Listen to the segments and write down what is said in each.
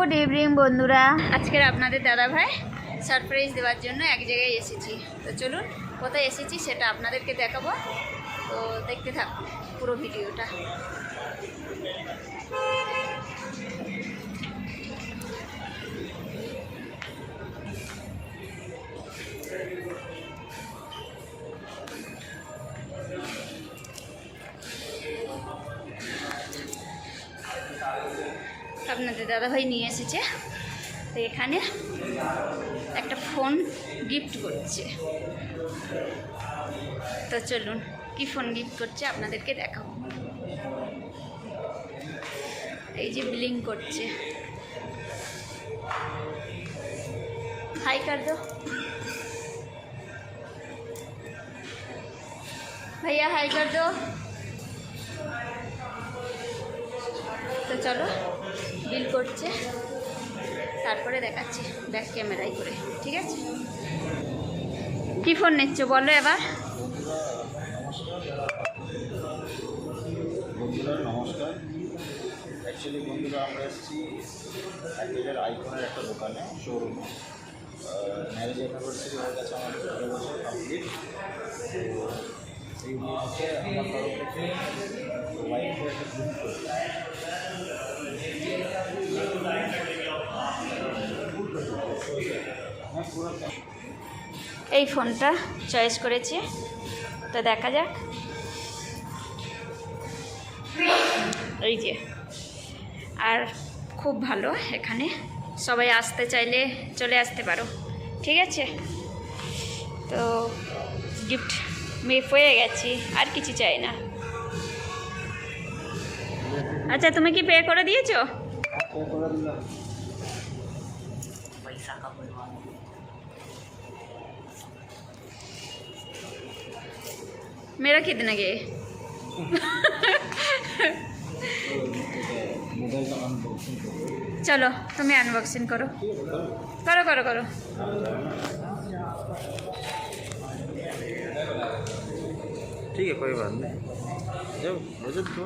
Good evening বন্ধুরা। আজকের আপনাদের দাদা ভাই সারপ্রাইজ দেওয়ার জন্য এক জায়গায় এসেছি। তো চলুন, কোথায় এসেছি সেটা আপনাদেরকে দেখাবো। তো দেখতে থাকুন পুরো ভিডিওটা। দাদাভাই নিয়ে এসেছে। তো এখানে একটা ফোন গিফট করছে। তো চলুন, কি ফোন গিফট করছে আপনাদেরকে দেখাবো। এই যে ব্লিং করছে। হাই কার দো ভাইয়া, হাই কার দো তো চলো। বিল করছে। তারপরে দেখাচ্ছি ব্যাক ক্যামেরায় করে, ঠিক আছে? কি ফোন নিচ্ছ বলো এবার? বন্ধুরা, নমস্কার। অ্যাকচুয়ালি বন্ধুরা, আমরা এসেছি অ্যাপেলের আইফোনের একটা দোকানে শোরুমে ম্যারেজ হয়ে গেছে বছর কমপ্লিট তো আমার তরফ থেকে এই ফোনটা চয়েস করেছি। তো দেখা যাক। এই যে। আর খুব ভালো এখানে। সবাই আসতে চাইলে চলে আসতে পারো। ঠিক আছে? তো গিফট মেয়ে পেয়ে গেছি। আর কিছু চাই না। আচ্ছা তুমি কি পে করে দিয়েছ? शिक्षा का परिवार मेरा कितना गए चलो तुम्हें अनबॉक्सिंग करो। करो करो करो। ठीक है कोई बात नहीं। जब मुझे तो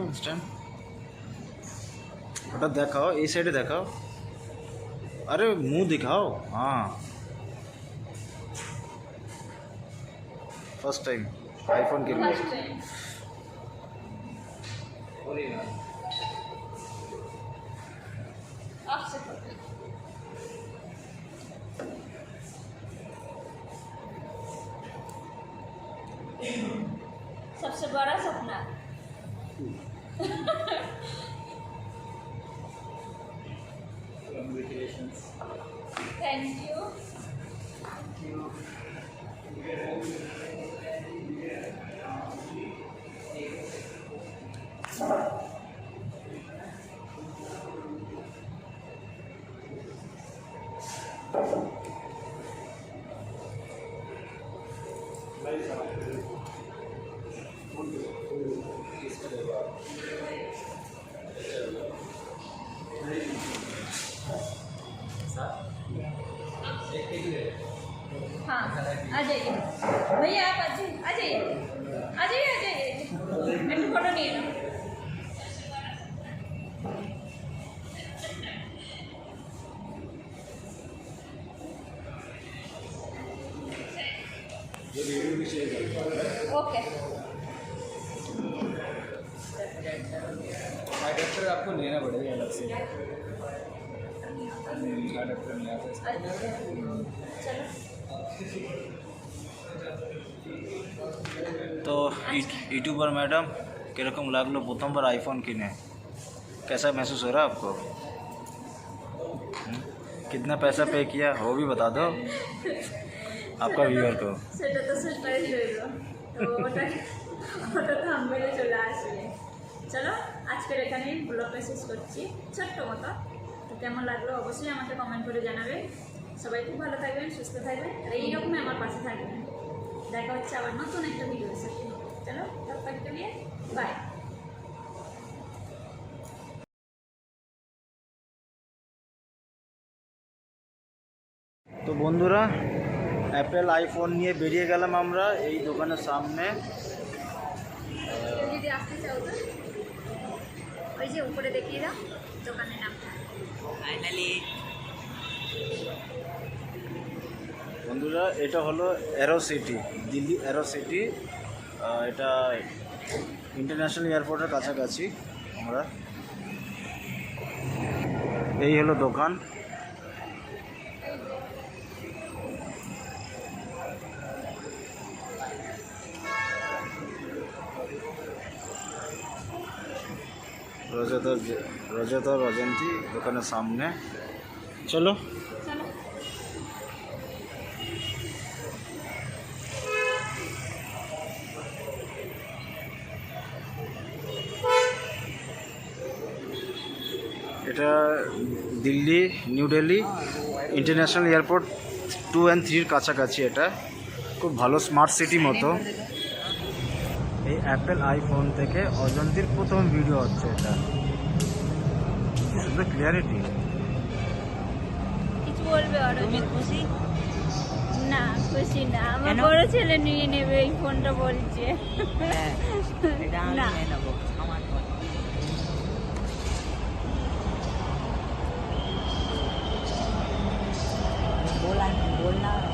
हटाओ देखाओ इस साइड देखाओ। अरे मुँह दिखाओ। हाँ। फ़र्स्ट टाइम आईफोन के लिए। सबसे बड़ा তো यूट्यूबर मैडम কিরকম লাগলো প্রথমবার आईफोन किने कैसा महसूस हो रहा है आपको हम्म? कितना पैसा पे किया वो भी बता दो आपका व्यूअर को সেটা তো সারপ্রাইজ রইল তো ওটা ওটা তো আমবেলে চলে আসবে চলো আজকের এখানেই ব্লগটা শেষ করছি ছোট্ট মতো তো কেমন লাগলো অবশ্যই আমাকে কমেন্ট করে জানাবে সবাই খুব ভালো থাকবেন সুস্থ থাকবেন আর এইরকমই আমার পাশে থাকবেন। দেখা হচ্ছে আবার নতুন একটা ভিডিওর সাথে। চলো সবাইকে নিয়ে বাই তো বন্ধুরা অ্যাপেল আইফোন নিয়ে বেরিয়ে গেলাম আমরা এই দোকানের সামনে। যদি আসতে চাও তো? ওই যে উপরে দেখিয়ে দাও দোকানের নামটা। বন্ধুরা, এটা হলো aero city Delhi aero city এটা ইন্টারন্যাশনাল এয়ারপোর্টের কাছাকাছি আমরা। এই হলো দোকান। রজত রজত রজন্তী দোকানের সামনে। চলো। Delhi new Delhi international airport two and থ্রির কাছাকাছি এটা। খুব ভালো স্মার্ট সিটি মতো। এই অ্যাপেল আইফোন থেকে অজন্তির প্রথম ভিডিও হচ্ছে এটা। ক্লিয়ারিটি কিছু বলবে তুমি খুশি? না খুশি না। আমার বড় ছেলে নিয়ে নেবে এই ফোনটা বলছে। হ্যাঁ না। নিয়ে নেব আমার ফোন बोला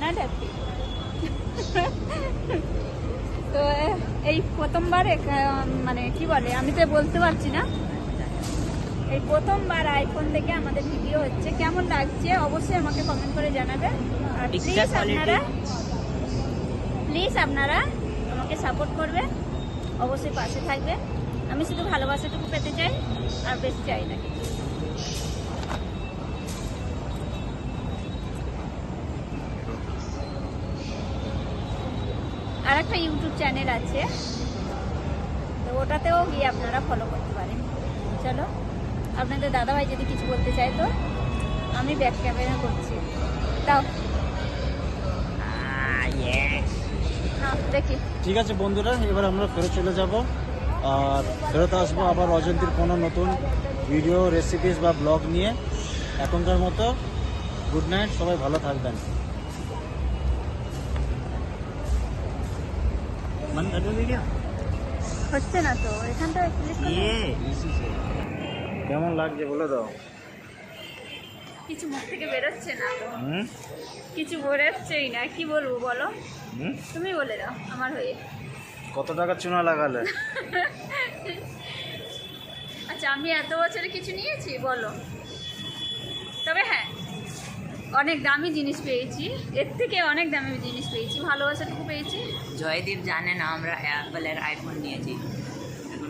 না হ্যাপি তো এই প্রথমবার মানে কি বলে আমি তো বলতে পারছি না। এই প্রথমবার আইফোন থেকে আমাদের ভিডিও হচ্ছে। কেমন লাগছে? অবশ্যই আমাকে কমেন্ট করে জানাবেন আর প্লিজ আপনারা প্লিজ আপনারা আমাকে সাপোর্ট করবেন অবশ্যই পাশে থাকবেন আমি শুধু ভালোবাসাটুকু পেতে চাই আর বেশি চাই না কিছু আর একটা ইউটিউব চ্যানেল আছে। তো ওটাতেও গিয়ে আপনারা ফলো করতে পারেন। চলো আপনাদের দাদাভাই যদি কিছু বলতে চায় তো আমি ব্যাক ক্যামেরা করছি। তাও ah দেখি। ঠিক আছে বন্ধুরা এবার আমরা ফেরত চলে যাব। আর ফেরত আসব আবার অজন্তির কোনো নতুন ভিডিও রেসিপিস বা ব্লগ নিয়ে। এখনকার মতো গুড নাইট সবাই ভালো থাকবেন। मन कर दो वीडियो হচ্ছে না তো এখানটা ক্লিক ये इसी से কেমন লাগছে বলে দাও কিছু মুখ থেকে বেরোচ্ছে না তো হুম কিছু বেরোচ্ছেই না কি বলবো বলো হুম তুমি বলে দাও আমার হয়ে কত টাকা চুনা লাগালে আচ্ছা আমি এত বছরে কিছু নিয়েছি বলো তবে হ্যাঁ অনেক দামি জিনিস পেয়েছি এর থেকে অনেক দামি জিনিস পেয়েছি ভালোবাসাটুকু পেয়েছি জয়দীপ জানে না আমরা অ্যাপেলের আইফোন নিয়েছি।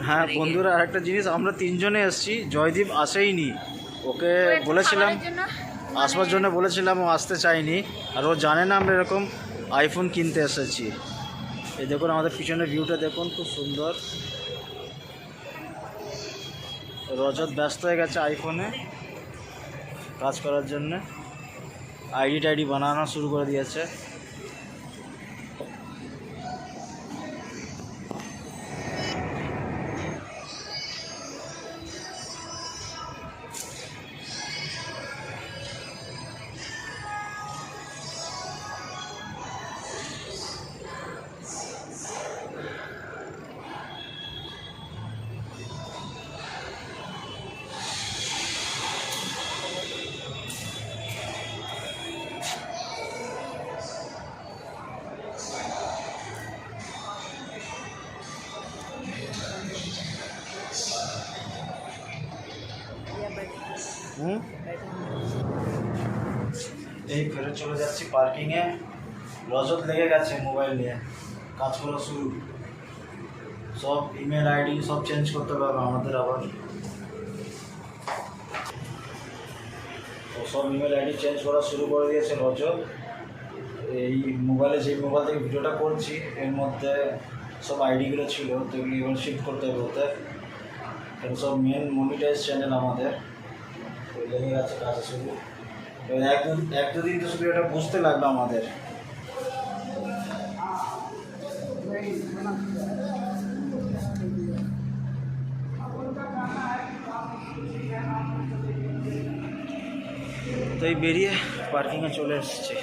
হ্যাঁ। বন্ধুরা আরেকটা জিনিস আমরা তিনজনে এসেছি জয়দীপ আসেইনি। ওকে বলেছিলাম আসবার মানে- জন্য বলেছিলাম ও আসতে চাইনি আর ও জানে না আমরা এরকম আইফোন কিনতে এসেছি। এই দেখুন আমাদের পিছনের ভিউটা দেখুন খুব সুন্দর। রজত ব্যস্ত হয়ে গেছে আইফোনে কাজ করার জন্য। আইডি টাইডি বানানো শুরু করে দিয়েছে। এই ফেরত চলে যাচ্ছি পার্কিংয়ে রজত লেগে গেছে মোবাইল নিয়ে। কাজ করা শুরু। সব ইমেল আইডি সব চেঞ্জ করতে পারবে আমাদের আবার। সব ইমেল আইডি চেঞ্জ করা শুরু করে দিয়েছে রজত। এই মোবাইলে যে মোবাইল থেকে ভিডিওটা করছি, এর মধ্যে সব আইডিগুলো ছিল, তো এগুলো এবার শিফট করতে হবে ওতে। সব মেন মনিটাইজ চ্যানেল আমাদের। লেগে গেছে কাজে শুরু এক দু- এক দুদিন তো শুধু এটা বুঝতে লাগল আমাদের। তো এই বেরিয়ে পার্কিংয়ে চলে এসছে।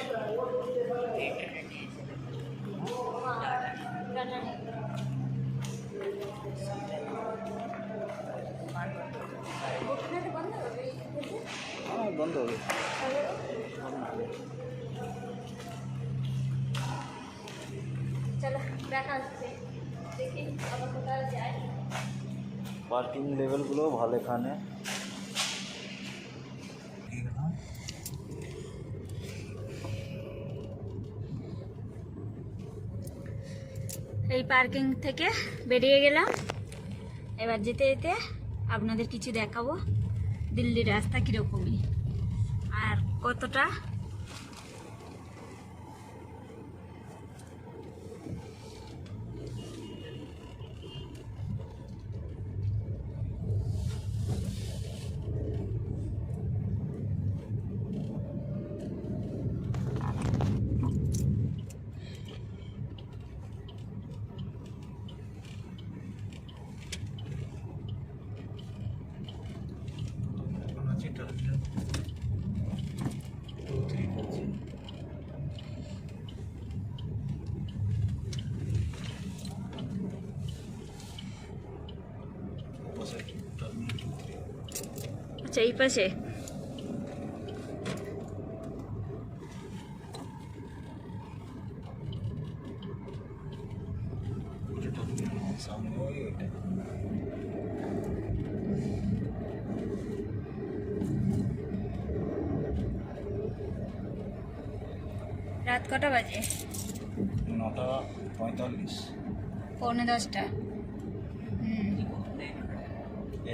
ভালো এখানে। এই পার্কিং থেকে বেরিয়ে গেলাম। এবার যেতে যেতে আপনাদের কিছু দেখাবো। দিল্লির রাস্তা কীরকমই, আর কতটা আচ্ছা এই পাশে। রাত কটা বাজে? নটা পঁয়তাল্লিশ। পৌনে দশটা।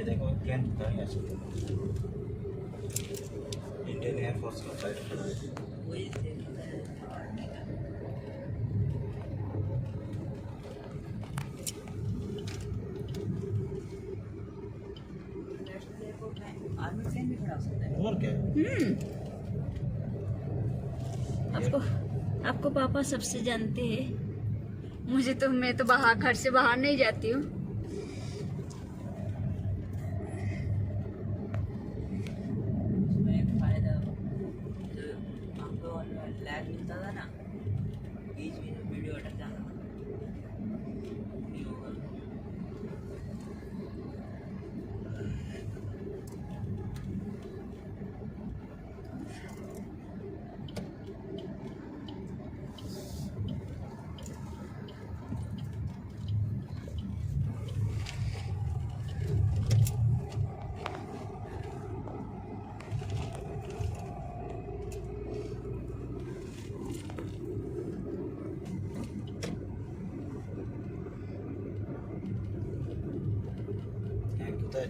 ये देखो प्लेन इंडियन एयरफोर्स का फ़्लाइट और क्या? हम्म। आपको आपको पापा सबसे जानते हैं। मुझे तो मैं तो बाहर, घर से बाहर नहीं जाती हूँ।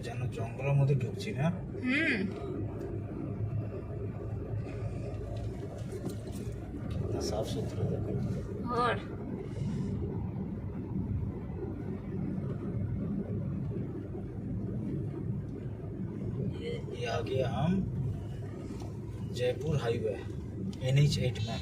যেন জঙ্গলের মধ্যে ঢুকছি না हम्म कितना साफ सुथरा देखो और ये ये आ गया हम Jaipur highway N H eight में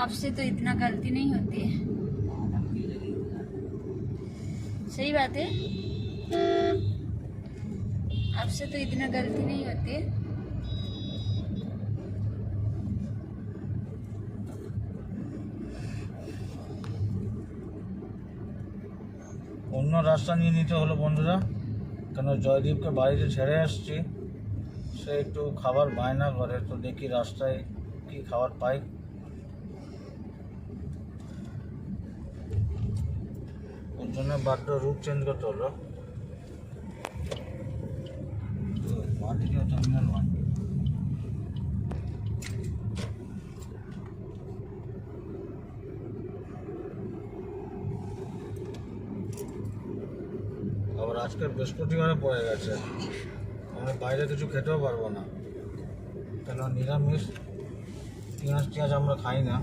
आपसे तो इतना गलती नहीं होती है धमकी लगेगी सही बात है आपसे तो इतना गलती नहीं होती है অন্য রাস্তা নিয়ে নিতে হলো বন্ধুরা কেন জয়দীপকে বাড়িতে ছেড়ে আসছি সে একটু খাবার বায়না করে তো দেখি রাস্তায় কি খাবার পাই জন্য বাধ্য রূপ চেঞ্জ করতে হলো আবার আজকে বৃহস্পতিবারে পড়ে গেছে। আমরা বাইরে কিছু খেতেও পারব না। কেন নিরামিষ পেঁয়াজ টিয়াজ আমরা খাই না।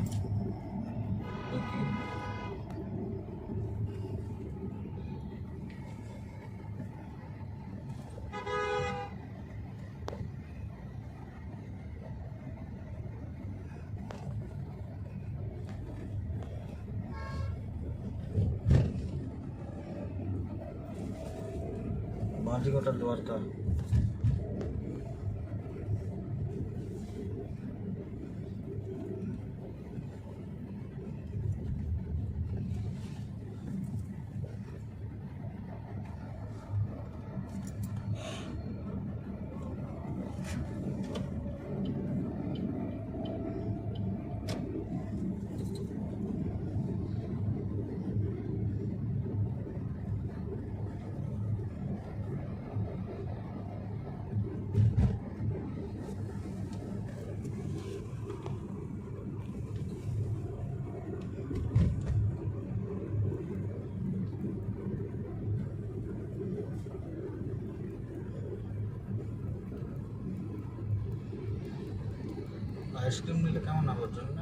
আইসক্রিম নিলে কেমন ওর জন্য?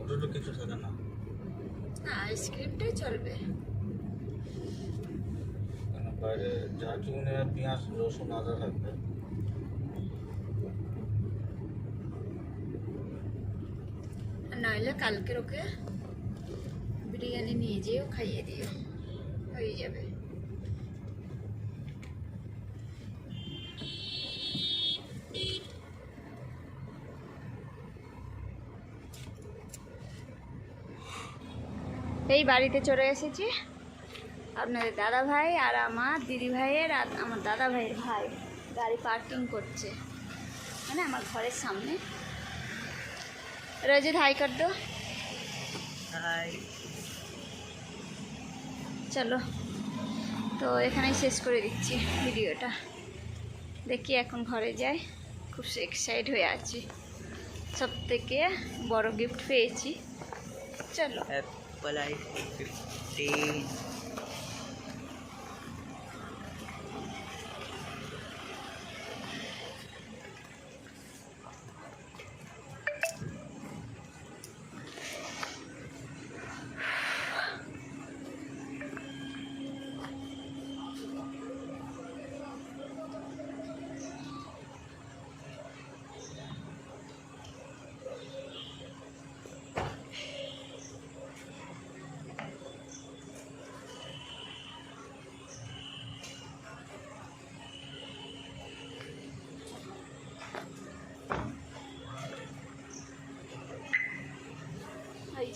ওটা তো কিছু থাকে না। না আইসক্রিমটাই চলবে। কেন? বাইরে যা চুনে পেঁয়াজ রসুন আদা থাকবে নইলে কালকের ওকে বিরিয়ানি নিয়ে যেও খাইয়ে দিও। হয়ে যাবে। এই বাড়িতে চলে এসেছি। আপনাদের দাদা ভাই আর আমার দিদি ভাইয়ের আর আমার দাদা ভাইয়ের ভাই গাড়ি পার্কিং করছে। মানে আমার ঘরের সামনে। রজিত হাই কর দো চলো। তো এখানেই শেষ করে দিচ্ছি ভিডিওটা। দেখি এখন ঘরে যাই। খুব এক্সাইট হয়ে আছি। সব থেকে বড় গিফট পেয়েছি। চলো। pala is 8.15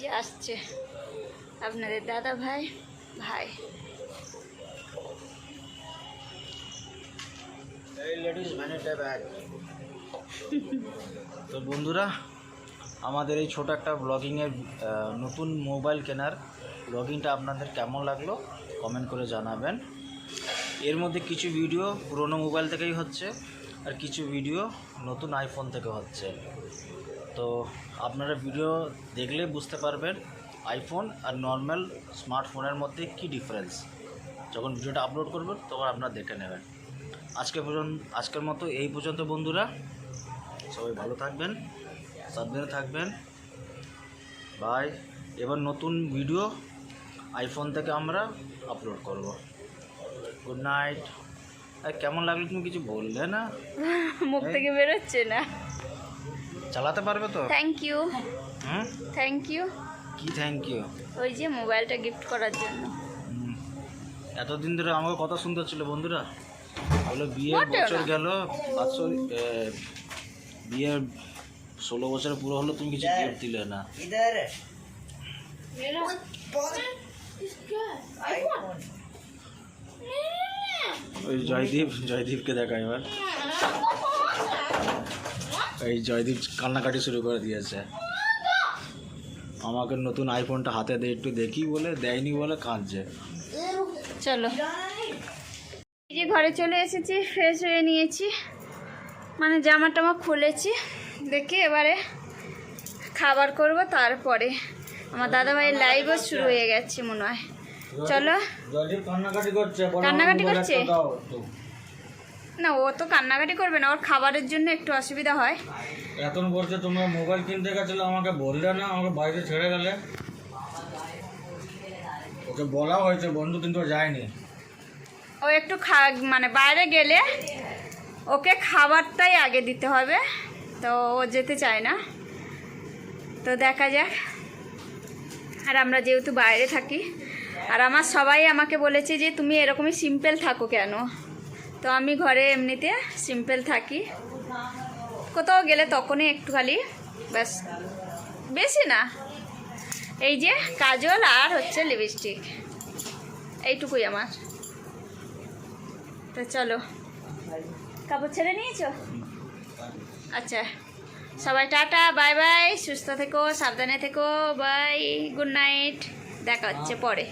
যে আসছে। আপনাদের দাদা ভাই ভাই। ভ্যানিটা তো বন্ধুরা, আমাদের এই ছোট একটা ব্লগিংয়ের নতুন মোবাইল কেনার ব্লগিংটা আপনাদের কেমন লাগল কমেন্ট করে জানাবেন। এর মধ্যে কিছু ভিডিও পুরনো মোবাইল থেকেই হচ্ছে, আর কিছু ভিডিও নতুন আইফোন থেকে হচ্ছে। তো আপনারা ভিডিও দেখলে বুঝতে পারবেন আইফোন আর নর্মাল স্মার্টফোনের মধ্যে কি ডিফারেন্স যখন ভিডিওটা আপলোড করবেন তখন আপনারা দেখে নেবেন। আজকে পর্যন্ত আজকের মতো এই পর্যন্ত বন্ধুরা। সবাই ভালো থাকবেন সাবধানে থাকবেন। বাই এবার নতুন ভিডিও আইফোন থেকে আমরা আপলোড করব। গুড নাইট আর কেমন লাগল তুমি কিছু বললে না? মুখ থেকে বেরোচ্ছে না। চালাতে পারবে তো? থ্যাংক ইউ হ্যাঁ? থ্যাংক ইউ কি থ্যাংক ইউ ওই যে মোবাইলটা গিফট করার জন্য। এতদিন ধরে আমাকে কথা শুনতে ছিল বন্ধুরা। বলে বিয়ে বছর গেল বছর বিয়ে ষোলো বছর পুরো হলো তুমি কিছু গিফট দিলে না। ওই জয়দীপ জয়দীপকে দেখা এবার। এই জয়দীপ কান্নাকাটি শুরু করে দিয়েছে। আমাকে নতুন আইফোনটা হাতে দিয়ে একটু দেখি বলে দেয়নি বলে কাঁদছে। চলো। এই যে ঘরে চলে এসেছি ফ্রেশ হয়ে নিয়েছি। মানে জামা টামা খুলেছি দেখে এবারে খাবার করব তারপরে। আমার দাদা দাদাভাইয়ের লাইভও শুরু হয়ে গেছে মনে হয়। চলো। কান্নাকাটি করছে কান্নাকাটি করছে? না ও তো কান্নাকাটি করবে না ওর খাবারের জন্য একটু অসুবিধা হয়। এখন বলছে তোমরা মোবাইল কিনতে গেছিলে আমাকে বললে না আমাকে বাইরে ছেড়ে গেলে? ওকে বলা হয়েছে বন্ধু কিন্তু যায়নি। ও একটু খা মানে বাইরে গেলে ওকে খাবারটাই আগে দিতে হবে তো ও যেতে চায় না। তো দেখা যাক। আর আমরা যেহেতু বাইরে থাকি আর আমার সবাই আমাকে বলেছে যে তুমি এরকমই সিম্পল থাকো কেন? তো আমি ঘরে এমনিতে সিম্পল থাকি। কোথাও গেলে তখনই একটু খালি ব্যাস। বেশি না। এই যে কাজল আর হচ্ছে লিপস্টিক এইটুকুই আমার। তো চলো। কাপড় ছেড়ে নিয়েছো? আচ্ছা। সবাই টাটা, বাই বাই, সুস্থ থেকো, সাবধানে থেকো, বাই, গুড নাইট। দেখা হচ্ছে পরে।